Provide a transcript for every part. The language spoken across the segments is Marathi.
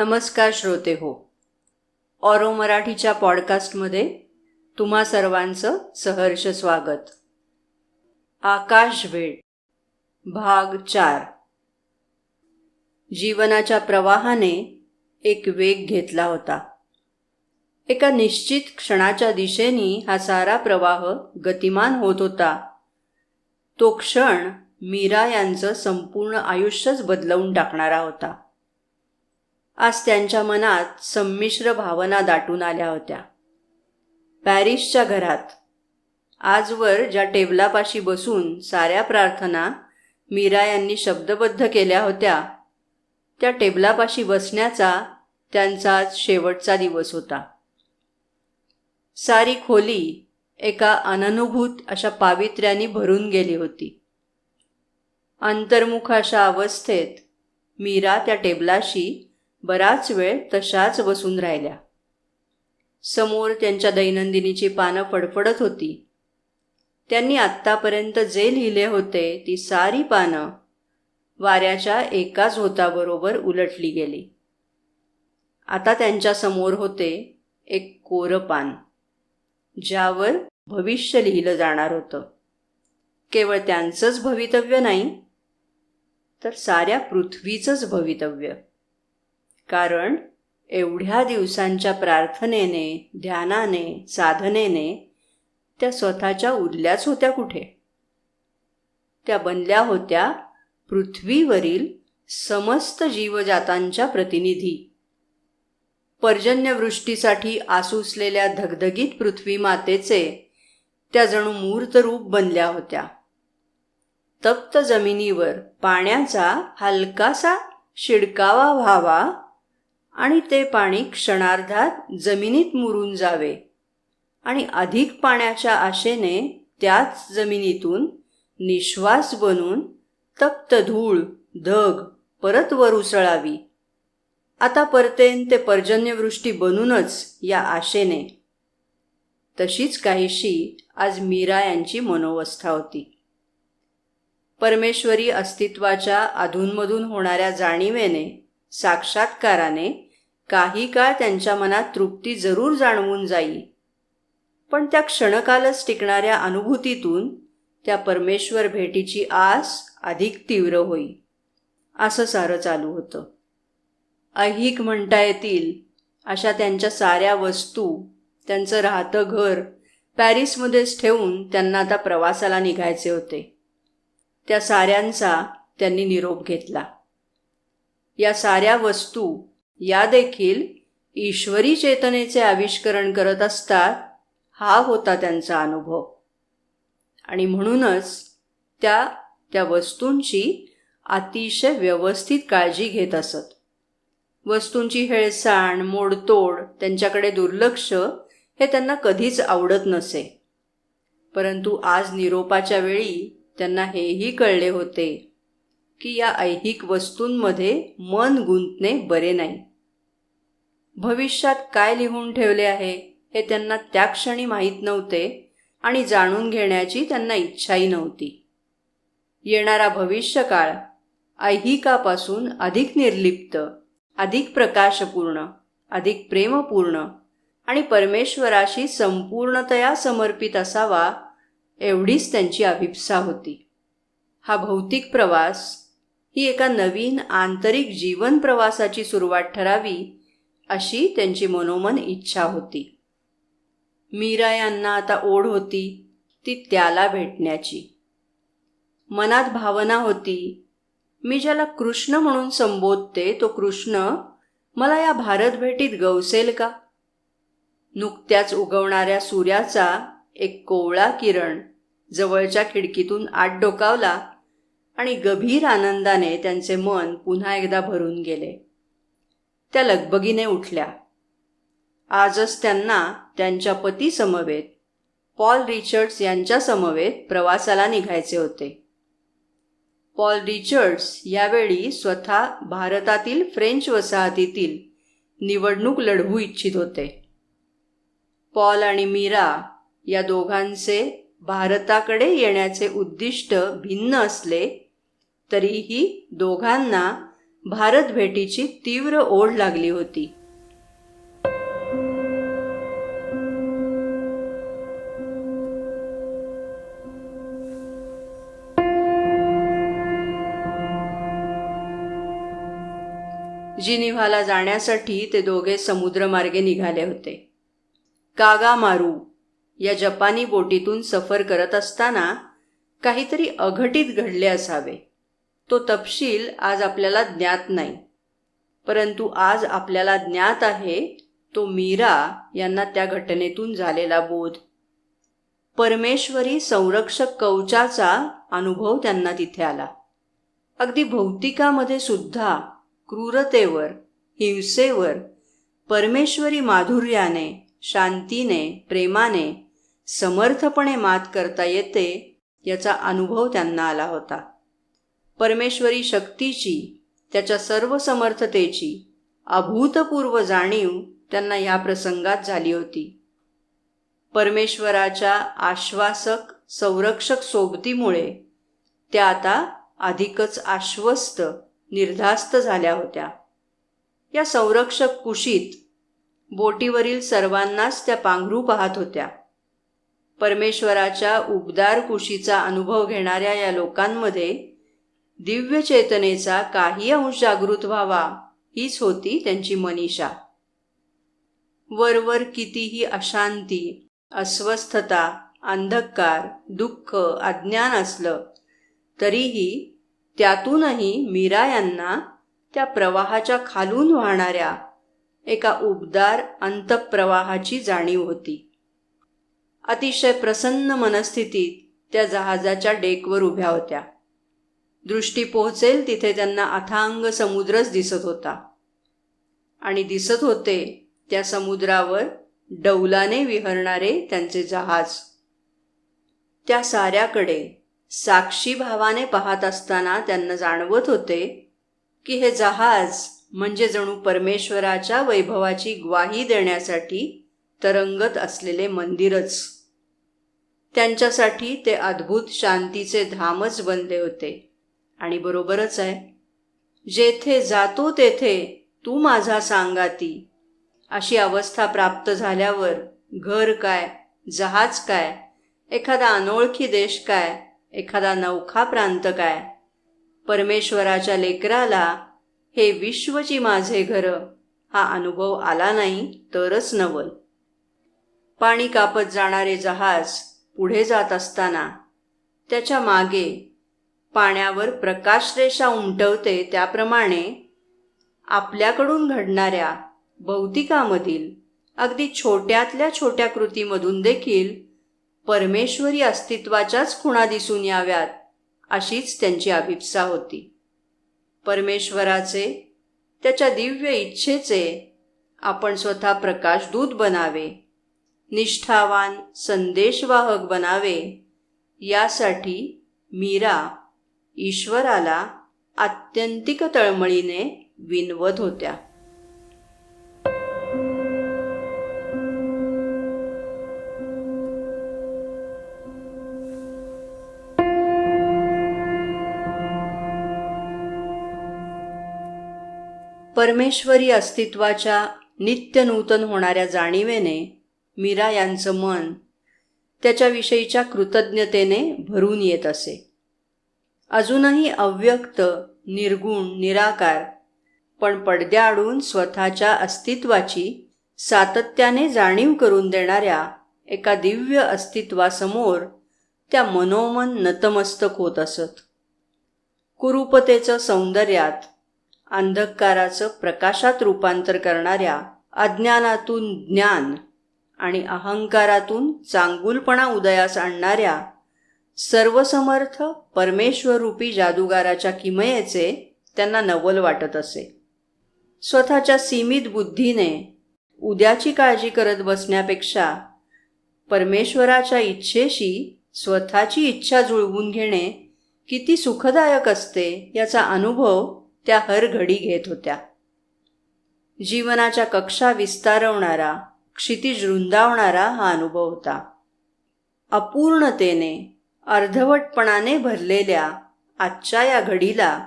नमस्कार श्रोते हो. ऑरो मराठीच्या पॉडकास्टमध्ये तुम्हा सर्वांचं सहर्ष स्वागत. आकाश भेट भाग चार. जीवनाच्या प्रवाहाने एक वेग घेतला होता. एका निश्चित क्षणाच्या दिशेने हा सारा प्रवाह गतिमान होत होता. तो क्षण मीरा यांचं संपूर्ण आयुष्यच बदलवून टाकणारा होता. आज त्यांच्या मनात संमिश्र भावना दाटून आल्या होत्या. पॅरिसच्या घरात आजवर ज्या टेबलापाशी बसून साऱ्या प्रार्थना मीरा यांनी शब्दबद्ध केल्या होत्या त्या टेबलापाशी बसण्याचा त्यांचा आज शेवटचा दिवस होता. सारी खोली एका अननुभूत अशा पावित्र्याने भरून गेली होती. अंतर्मुख अशा अवस्थेत मीरा त्या टेबलाशी बराच वेळ तशाच बसून राहिल्या. समोर त्यांच्या दैनंदिनीची पानं फडफडत होती. त्यांनी आत्तापर्यंत जे लिहिले होते ती सारी पानं वाऱ्याच्या एकाच होताबरोबर उलटली गेली. आता त्यांच्यासमोर होते एक कोरं पान ज्यावर भविष्य लिहिलं जाणार होतं. केवळ त्यांचंच भवितव्य नाही तर साऱ्या पृथ्वीचंच भवितव्य. कारण एवढ्या दिवसांच्या प्रार्थनेने ध्यानाने साधनेने त्या स्वतःच्या उरल्याच होत्या कुठे? त्या बनल्या होत्या पृथ्वीवरील समस्त जीवजातांच्या प्रतिनिधी. पर्जन्यवृष्टीसाठी आसुसलेल्या धगधगीत पृथ्वी मातेचे त्या जणू मूर्त रूप बनल्या होत्या. तप्त जमिनीवर पाण्याचा हलकासा शिडकावा व्हावा आणि ते पाणी क्षणार्धात जमिनीत मुरून जावे. आणि अधिक पाण्याच्या आशेने त्याच जमिनीतून निश्वास बनून तप्त धूळ धग परत वर उसळावी. आता परतेन ते पर्जन्यवृष्टी बनूनच या आशेने. तशीच काहीशी आज मीरा यांची मनोवस्था होती. परमेश्वरी अस्तित्वाच्या अधूनमधून होणाऱ्या जाणीवेने साक्षात्काराने काही काळ त्यांच्या मनात तृप्ती जरूर जाणवून जाईल पण त्या क्षणकालच टिकणाऱ्या अनुभूतीतून त्या परमेश्वर भेटीची आस अधिक तीव्र होई. असं सारं चालू होतं. ऐहिक म्हणता येतील अशा त्यांच्या साऱ्या वस्तू त्यांचं राहतं घर पॅरिसमध्येच ठेवून त्यांना आता प्रवासाला निघायचे होते. त्या साऱ्यांचा त्यांनी निरोप घेतला. या साऱ्या वस्तू या देखील ईश्वरी चेतनेचे आविष्करण करत असतात हा होता त्यांचा अनुभव. आणि म्हणूनच त्या त्या वस्तूंची अतिशय व्यवस्थित काळजी घेत असत. वस्तूंची हेळसाण मोडतोड त्यांच्याकडे दुर्लक्ष हे त्यांना कधीच आवडत नसे. परंतु आज निरोपाच्या वेळी त्यांना हेही कळले होते की या ऐहिक वस्तूंमध्ये मन गुंतणे बरे नाही. भविष्यात काय लिहून ठेवले आहे हे त्यांना त्या क्षणी माहीत नव्हते आणि जाणून घेण्याची त्यांना इच्छाही नव्हती. येणारा भविष्यकाळ ऐहिकापासून अधिक निर्लिप्त अधिक प्रकाशपूर्ण अधिक प्रेमपूर्ण आणि परमेश्वराशी संपूर्णतया समर्पित असावा एवढीच त्यांची अभिप्सा होती. हा भौतिक प्रवास ही एका नवीन आंतरिक जीवन प्रवासाची सुरुवात ठरावी अशी त्यांची मनोमन इच्छा होती. मीरा यांना आता ओढ होती ती त्याला भेटण्याची. मनात भावना होती मी ज्याला कृष्ण म्हणून संबोधते तो कृष्ण मला या भारत भेटीत गवसेल का? नुकत्याच उगवणाऱ्या सूर्याचा एक कोवळा किरण जवळच्या खिडकीतून आत डोकावला. आणि गभीर आनंदाने त्यांचे मन पुन्हा एकदा भरून गेले. त्या लगबगीने उठल्या. आजच त्यांना त्यांच्या पती समवेत पॉल रिचर्ड्स यांच्यासमवेत प्रवासाला निघायचे होते. पॉल रिचर्ड्स यावेळी स्वतः भारतातील फ्रेंच वसाहतीतील निवडणूक लढवू इच्छित होते. पॉल आणि मीरा या दोघांचे भारताकडे येण्याचे उद्दिष्ट भिन्न असले तरीही दोघांना भारत भेटीची तीव्र ओढ लागली होती. जिनिव्हाला जाण्यासाठी ते दोघे समुद्रमार्गे निघाले होते. कागा मारू या जपानी बोटीतून सफर करत असताना काहीतरी अघटित घडले असावे. तो तपशील आज आपल्याला ज्ञात नाही. परंतु आज आपल्याला ज्ञात आहे तो मीरा यांना त्या घटनेतून झालेला बोध. परमेश्वरी संरक्षक कवचाचा अनुभव त्यांना तिथे आला. अगदी भौतिकामध्ये सुद्धा क्रूरतेवर हिंसेवर परमेश्वरी माधुर्याने शांतीने प्रेमाने समर्थपणे मात करता येते याचा अनुभव त्यांना आला होता. परमेश्वरी शक्तीची त्याच्या सर्व समर्थतेची अभूतपूर्व जाणीव त्यांना या प्रसंगात झाली होती. परमेश्वराच्या आश्वासक संरक्षक सोबतीमुळे त्या आता अधिकच आश्वस्त निर्धास्त झाल्या होत्या. या संरक्षक कुशीत बोटीवरील सर्वांनाच त्या पांघरू पाहत होत्या. परमेश्वराच्या उबदार कुशीचा अनुभव घेणाऱ्या या लोकांमध्ये दिव्य चेतनेचा काही अंश जागृत व्हावा हीच होती त्यांची मनीषा. वरवर कितीही अशांती अस्वस्थता अंधकार दुःख अज्ञान असलं तरीही त्यातूनही मीरा यांना त्या प्रवाहाच्या खालून वाहणाऱ्या एका उबदार अंतप्रवाहाची जाणीव होती. अतिशय प्रसन्न मनस्थितीत त्या जहाजाच्या डेकवर उभ्या होत्या. दृष्टी पोहोचेल तिथे त्यांना अथांग समुद्रच दिसत होता. आणि दिसत होते त्या समुद्रावर डौलाने विहरणारे त्यांचे जहाज. त्या साऱ्याकडे साक्षी भावाने पाहत असताना त्यांना जाणवत होते की हे जहाज म्हणजे जणू परमेश्वराच्या वैभवाची ग्वाही देण्यासाठी तरंगत असलेले मंदिरच. त्यांच्यासाठी ते अद्भुत शांतीचे धामच बनले होते. आणि बरोबरच आहे. जेथे जातो तेथे तू माझा सांगाती अशी अवस्था प्राप्त झाल्यावर घर काय जहाज काय एखादा अनोळखी देश काय एखादा नौखा प्रांत काय? परमेश्वराच्या लेकराला हे विश्वची माझे घर हा अनुभव आला नाही तरच नवल. पाणी कापत जाणारे जहाज पुढे जात असताना त्याच्यामागे पाण्यावर प्रकाशरेषा उमटवते त्याप्रमाणे आपल्याकडून घडणाऱ्या भौतिकामधील अगदी छोट्यातल्या छोट्या कृतीमधून देखील परमेश्वरी अस्तित्वाच्याच खुणा दिसून याव्यात अशीच त्यांची अभिप्सा होती. परमेश्वराचे त्याच्या दिव्य इच्छेचे आपण स्वतः प्रकाशदूत बनावे निष्ठावान संदेशवाहक बनावे यासाठी मीरा ईश्वराला आत्यंतिक तळमळीने विनवत होत्या. परमेश्वरी अस्तित्वाच्या नित्य नूतन होणाऱ्या जाणीवेने मीरा यांचं मन त्याच्याविषयीच्या कृतज्ञतेने भरून येत असे. अजूनही अव्यक्त निर्गुण निराकार पण पडद्याआडून स्वतःच्या अस्तित्वाची सातत्याने जाणीव करून देणाऱ्या एका दिव्य अस्तित्वासमोर त्या मनोमन नतमस्तक होत असत. कुरूपतेचं सौंदर्यात अंधकाराचं प्रकाशात रूपांतर करणाऱ्या अज्ञानातून ज्ञान आणि अहंकारातून चांगुलपणा उदयास आणणाऱ्या सर्वसमर्थ परमेश्वरूपी जादूगाराच्या किमयेचे त्यांना नवल वाटत असे. स्वतःच्या सीमित बुद्धीने उद्याची काळजी करत बसण्यापेक्षा परमेश्वराच्या इच्छेशी स्वतःची इच्छा जुळवून घेणे किती सुखदायक असते याचा अनुभव त्या हर घडी घेत होत्या. जीवनाच्या कक्षा विस्तारवणारा क्षितिज रुंदावणारा हा अनुभव होता. अपूर्णतेने अर्धवटपणाने भरलेल्या आजच्या या घडीला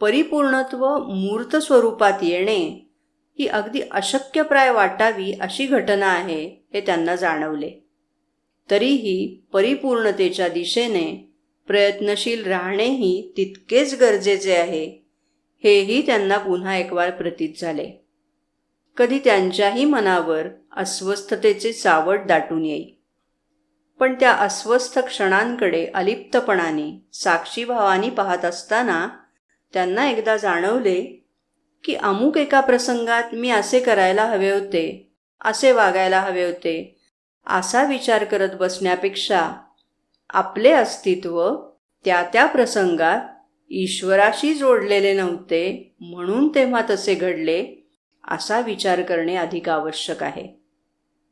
परिपूर्णत्व मूर्त स्वरूपात येणे ही अगदी अशक्यप्राय वाटावी अशी घटना आहे हे त्यांना जाणवले. तरीही परिपूर्णतेच्या दिशेने प्रयत्नशील राहणेही तितकेच गरजेचे आहे हेही त्यांना पुन्हा एकवार प्रतीत झाले. कधी त्यांच्याही मनावर अस्वस्थतेचे सावट दाटून येईल पण त्या अस्वस्थ क्षणांकडे अलिप्तपणाने साक्षीभावानी पाहत असताना त्यांना एकदा जाणवले की अमुक एका प्रसंगात मी असे करायला हवे होते असे वागायला हवे होते असा विचार करत बसण्यापेक्षा आपले अस्तित्व त्या त्या प्रसंगात ईश्वराशी जोडलेले नव्हते म्हणून तेव्हा तसे घडले असा विचार करणे अधिक आवश्यक आहे.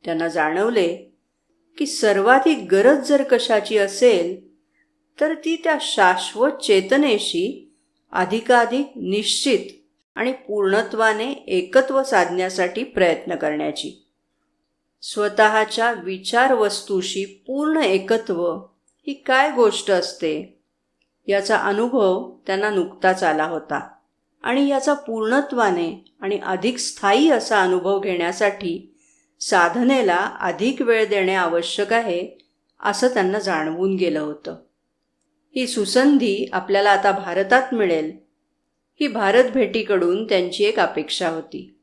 त्यांना जाणवले की सर्वाधिक गरज जर कशाची असेल तर ती त्या शाश्वत चेतनेशी अधिकाधिक निश्चित आणि पूर्णत्वाने एकत्व साधण्यासाठी प्रयत्न करण्याची. स्वतःच्या विचारवस्तूशी पूर्ण एकत्व ही काय गोष्ट असते? याचा अनुभव त्यांना नुकताच आला होता आणि याचा पूर्णत्वाने आणि अधिक स्थायी असा अनुभव घेण्यासाठी साधनेला अधिक वेळ देणे आवश्यक आहे असं त्यांना जाणवून गेलं होतं. ही सुसंधी आपल्याला आता भारतात मिळेल. ही भारत भेटीकडून त्यांची एक अपेक्षा होती.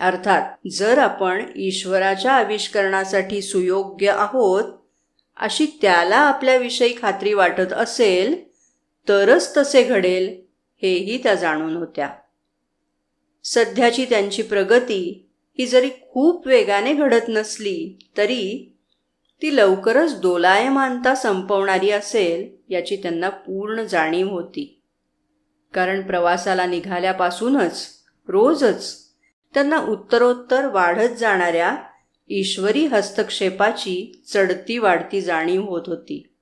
अर्थात जर आपण ईश्वराच्या आविष्करणासाठी सुयोग्य आहोत अशी त्याला आपल्याविषयी खात्री वाटत असेल तरच तसे घडेल हेही त्या जाणून होत्या. सध्याची त्यांची प्रगती ही जरी खूप वेगाने घडत नसली तरी ती लवकरच दोलायमानता संपवणारी असेल याची त्यांना पूर्ण जाणीव होती. कारण प्रवासाला निघाल्यापासूनच रोजच त्यांना उत्तरोत्तर वाढत जाणाऱ्या ईश्वरी हस्तक्षेपाची चढती वाढती जाणीव होत होती.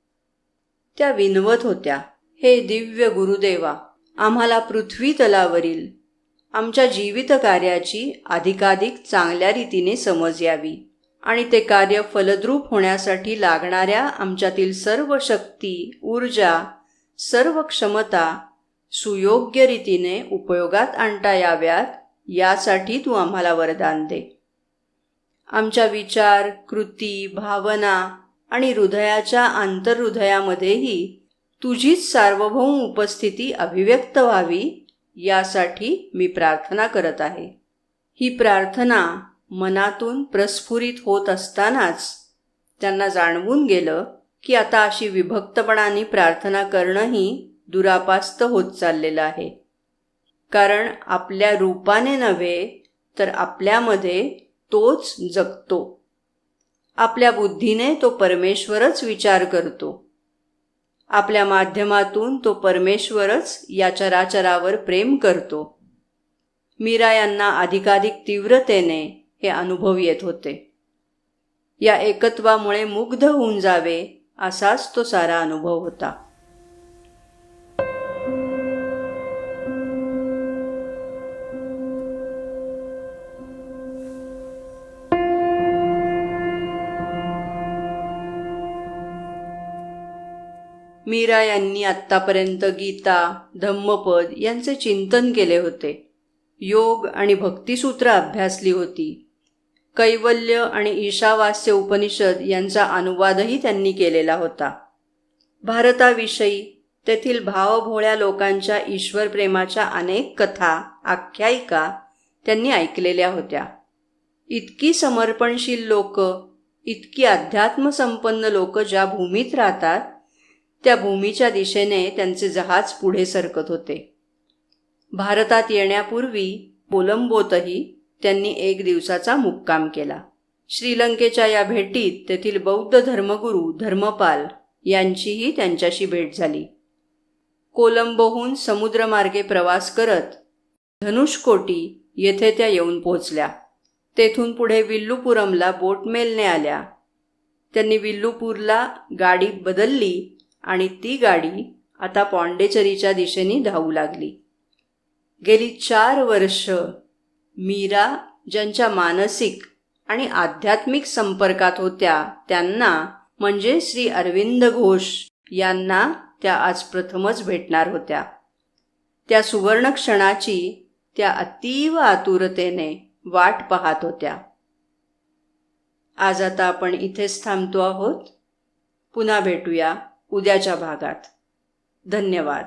त्या विनवत होत्या हे दिव्य गुरुदेवा आम्हाला पृथ्वी तलावरील आमच्या जीवित कार्याची अधिकाधिक चांगल्या रीतीने समज यावी आणि ते कार्य फलद्रूप होण्यासाठी लागणाऱ्या आमच्यातील सर्व शक्ती ऊर्जा सर्व क्षमता सुयोग्य रीतीने उपयोगात आणता याव्यात यासाठी तू आम्हाला वरदान दे. आमच्या विचार कृती भावना आणि हृदयाच्या आंतरहृदयामध्येही तुझीच सार्वभौम उपस्थिती अभिव्यक्त व्हावी यासाठी मी प्रार्थना करत आहे. ही प्रार्थना मनातून प्रस्फुरित होत असतानाच त्यांना जाणवून गेलं की आता अशी विभक्तपणाने प्रार्थना करणंही दुरापास्त होत चाललेलं आहे. कारण आपल्या रूपाने नव्हे तर आपल्यामध्ये तोच जगतो. आपल्या बुद्धीने तो परमेश्वरच विचार करतो. आपल्या माध्यमातून तो परमेश्वरच या चराचरावर प्रेम करतो. मीरा यांना अधिकाधिक तीव्रतेने हे अनुभव येत होते. या एकत्वामुळे मुग्ध होऊन जावे असाच तो सारा अनुभव होता. मीरा यांनी आत्तापर्यंत गीता धम्मपद यांचे चिंतन केले होते. योग आणि भक्तिसूत्र अभ्यासली होती. कैवल्य आणि ईशावास्य उपनिषद यांचा अनुवादही त्यांनी केलेला होता. भारताविषयी तेथील भावभोळ्या लोकांच्या ईश्वरप्रेमाच्या अनेक कथा आख्यायिका त्यांनी ऐकलेल्या होत्या. इतकी समर्पणशील लोक इतकी अध्यात्मसंपन्न लोक ज्या भूमीत राहतात त्या भूमीच्या दिशेने त्यांचे जहाज पुढे सरकत होते. भारतात येण्यापूर्वी कोलंबोतही त्यांनी एक दिवसाचा मुक्काम केला. श्रीलंकेच्या या भेटीत तेथील बौद्ध धर्मगुरू धर्मपाल यांचीही त्यांच्याशी भेट झाली. कोलंबोहून समुद्रमार्गे प्रवास करत धनुषकोटी येथे त्या येऊन पोहोचल्या. तेथून पुढे विल्लुपुरमला बोटमेलने आल्या. त्यांनी विल्लुपूरला गाडी बदलली आणि ती गाडी आता पॉंडेचरीच्या दिशेने धावू लागली. गेली चार वर्ष मीरा ज्यांच्या मानसिक आणि आध्यात्मिक संपर्कात होत्या त्यांना म्हणजे श्री अरविंद घोष यांना त्या आज प्रथमच भेटणार होत्या. त्या सुवर्ण क्षणाची त्या अतीव आतुरतेने वाट पाहत होत्या. आज आता आपण इथेच थांबतो आहोत. पुन्हा भेटूया. उद्याच्या भागात. धन्यवाद.